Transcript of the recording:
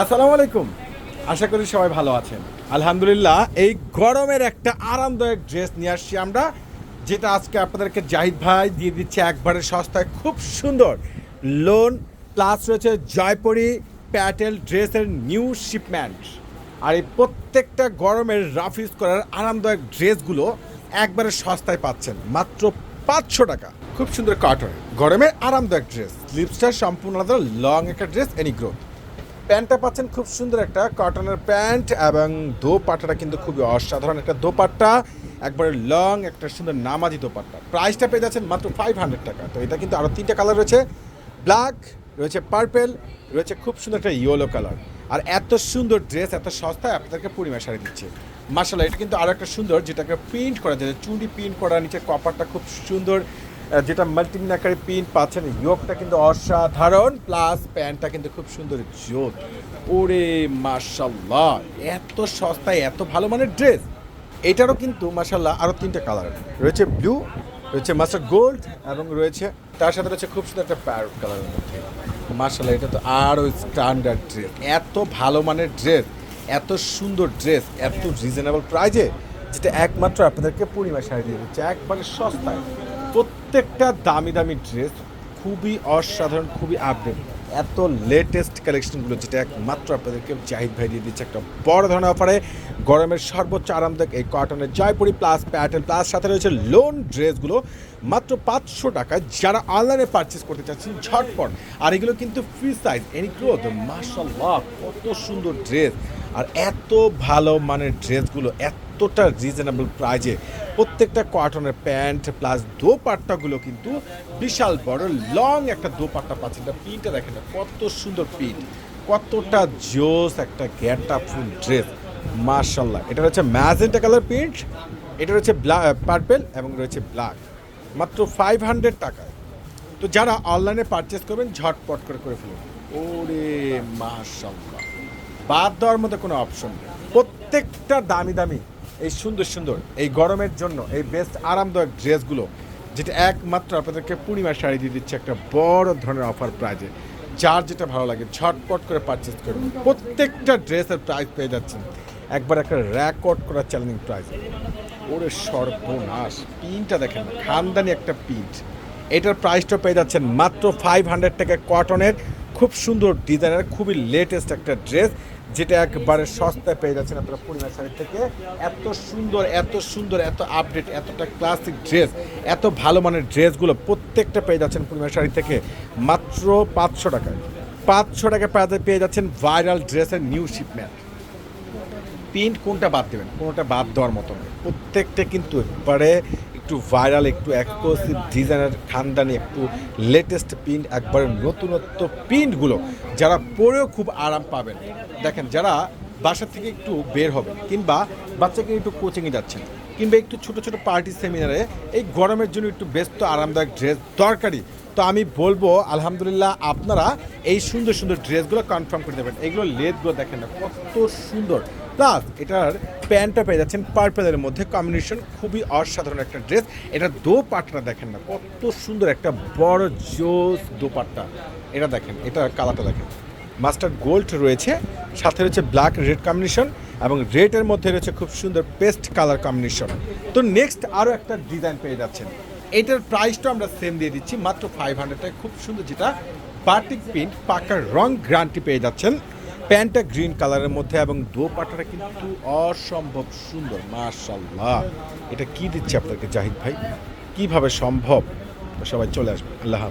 আসসালামু আলাইকুম। আশা করি সবাই ভালো আছেন। আলহামদুলিল্লাহ, এই গরমের একটা আরামদায়ক ড্রেস নিয়ে আসছি আমরা, যেটা আজকে আপনাদেরকে জাহিদ ভাই দিয়ে দিচ্ছে একবারে সস্তায়, খুব সুন্দর। লোন প্লাস রয়েছে জয়পুরি প্যাটেল ড্রেসের নিউ শিপমেন্ট আর এই প্রত্যেকটা গরমের রাফ ইউজ করার আরামদায়ক ড্রেসগুলো একবারে সস্তায় পাচ্ছেন, মাত্র পাঁচশো টাকা। খুব সুন্দর কটন গরমের আরামদায়ক ড্রেস স্লিপসটা সম্পূর্ণ আলাদা লং একটা ড্রেস এনি গ্রোথ প্যান্টটা পাচ্ছেন খুব সুন্দর একটা কটনের প্যান্ট এবং দোপাট্টাটা কিন্তু খুবই অসাধারণ একটা দোপাট্টা, একবারে লং, একটা সুন্দর নামাজি দোপাট্টা। প্রাইসটা পেয়ে যাচ্ছেন মাত্র ফাইভ হান্ড্রেড টাকা। তো এটা কিন্তু আরও তিনটা কালার রয়েছে। ব্ল্যাক রয়েছে পার্পেল রয়েছে খুব সুন্দর একটা ইয়েলো কালার আর এত সুন্দর ড্রেস এত সস্তায় আপনাদেরকে পরিমাণ শাড়ি দিচ্ছে। মার্শাল্লাহ এটা কিন্তু আরও একটা সুন্দর, যেটাকে প্রিন্ট করা যায় চুড়ি প্রিন্ট করা, নিচে কপারটা খুব সুন্দর। যেটা মাল্টিমিন আকারে প্রিন্ট পাচ্ছেন ইয়োগটা কিন্তু অসাধারণ প্লাস প্যান্টটা কিন্তু খুব সুন্দর জোত ওরে মার্শাল্লাহ এত সস্তায় এত ভালো মানের ড্রেস এটারও কিন্তু মার্শাল্লাহ আরও তিনটে কালার রয়েছে ব্লু রয়েছে মাস্টার গোল্ড এবং রয়েছে, তার সাথে রয়েছে খুব সুন্দর একটা প্যারট কালারের মধ্যে। মার্শাল্লাহ এটা তো আরও স্ট্যান্ডার্ড ড্রেস এত ভালো মানের ড্রেস এত সুন্দর ড্রেস এত রিজনেবল প্রাইজে যেটা একমাত্র আপনাদেরকে পূর্ণিমা শাড়ি দিয়ে দিচ্ছে। একবারে সস্তায়। প্রত্যেকটা দামি দামি ড্রেস খুবই অসাধারণ, খুবই আপডেট এত লেটেস্ট কালেকশনগুলো যেটা একমাত্র আপনাদেরকে জাহিদ ভাই দিয়ে দিচ্ছে একটা বড় ধরনের অফারে গরমের সর্বোচ্চ আরামদায়ক এই কটনের জয়পুরি প্লাস প্যাটার্ন প্লাস সাথে রয়েছে লোন ড্রেসগুলো মাত্র পাঁচশো টাকায় যারা অনলাইনে পারচেস করতে চাচ্ছেন, ঝটপট। আর এগুলো কিন্তু ফ্রি সাইজ এনি গ্রোথ মার্শাল্লাহ কত সুন্দর ড্রেস আর এত ভালো মানের ড্রেসগুলো এতটা রিজনেবল প্রাইজে প্রত্যেকটা কটনের প্যান্ট প্লাস দোপাট্টাগুলো কিন্তু বিশাল বড় লং একটা দোপাট্টা পাচ্ছেন। এটা পিনটা দেখেন না, কত সুন্দর পিন কতটা জোস একটা গ্যাটা ফুল ড্রেস মার্শাল্লাহ এটা হচ্ছে ম্যাজেন্টা কালার প্রিন্ট এটা রয়েছে পার্পেল এবং রয়েছে ব্ল্যাক মাত্র ফাইভ হান্ড্রেড টাকায়। তো যারা অনলাইনে পারচেস করবেন ঝটপট করে করে ফেলুন। ওরে মাশাল্লাহ বাদ দেওয়ার মতো কোনো অপশন নেই। প্রত্যেকটা দামি দামি, এই সুন্দর সুন্দর, এই গরমের জন্য এই বেস্ট আরামদায়ক ড্রেসগুলো, যেটা একমাত্র আপনাদেরকে পূর্ণিমার শাড়ি দিয়ে দিচ্ছে একটা বড় ধরনের অফার প্রাইজে যার যেটা ভালো লাগে, ঝটপট করে পারচেস করবেন প্রত্যেকটা ড্রেসের প্রাইস পেয়ে যাচ্ছেন। একবার একটা রেকর্ড করা চ্যালেঞ্জিং প্রাইস ওরে সর্বনাশ, পিনটা দেখেন, খানদানি একটা পিন। এটার প্রাইসটা পেয়ে যাচ্ছেন মাত্র ফাইভ হান্ড্রেড টাকা কটনের খুব সুন্দর ডিজাইনের খুবই লেটেস্ট একটা ড্রেস যেটা একবারে সস্তায় পেয়ে যাচ্ছেন আপনারা পূর্ণিমা শাড়ি থেকে। এত সুন্দর এত সুন্দর, এত আপডেট এতটা ক্লাসিক ড্রেস এত ভালো মানের ড্রেসগুলো প্রত্যেকটা পেয়ে যাচ্ছেন পূর্ণিমা শাড়ি থেকে। মাত্র পাঁচশো টাকায়। পাঁচশো টাকা পেয়ে যাচ্ছেন ভাইরাল ড্রেসের নিউ শিপমেন্ট প্রিন্ট কোনটা বাদ দেবেন? কোনোটা বাদ দেওয়ার মতো প্রত্যেকটা কিন্তু একবারে একটু ভাইরাল একটু এক্সক্লুসিভ ডিজাইনার খানদানি, একটু লেটেস্ট প্রিন্ট একবারে নতুনত্ব প্রিন্টগুলো যারা পরেও খুব আরাম পাবেন। দেখেন, যারা বাসা থেকে একটু বের হবে কিংবা বাচ্চাকে একটু কোচিংয়ে যাচ্ছেন কিংবা একটু ছোট ছোট পার্টি সেমিনারে এই গরমের জন্য একটু ব্যস্ত, আরামদায়ক ড্রেস দরকারি তো আমি বলব, আলহামদুলিল্লাহ আপনারা এই সুন্দর সুন্দর ড্রেসগুলো কনফার্ম করে দেবেন। এগুলো লেদগুলো দেখেন না, কত সুন্দর। প্লাস এটার প্যান্টটা পেয়ে যাচ্ছেন পার্পেলের মধ্যে। কম্বিনেশন খুবই অসাধারণ একটা ড্রেস এটা দোপাট্টা দেখেন না, কত সুন্দর একটা বড় জোস দোপাট্টা। এটা দেখেন, এটা কালারটা দেখেন। মাস্টার গোল্ড রয়েছে, সাথে রয়েছে ব্ল্যাক রেড কম্বিনেশন এবং রেডের মধ্যে রয়েছে খুব সুন্দর পেস্ট কালার কম্বিনেশন তো নেক্সট আরও একটা ডিজাইন পেয়ে যাচ্ছেন। এটার প্রাইসটা আমরা সেম দিয়ে দিচ্ছি, মাত্র ফাইভ হান্ড্রেডটা খুব সুন্দর যেটা বাটিক প্রিন্ট পাকার রং গ্রান্টি পেয়ে যাচ্ছেন। প্যান্টটা গ্রিন কালারের মধ্যে এবং দোপাটাটা কিন্তু অসম্ভব সুন্দর মার্শাল্লাহ এটা কি দিচ্ছে আপনাকে জাহিদ ভাই? কীভাবে সম্ভব? সবাই চলে আসবে, আল্লাহ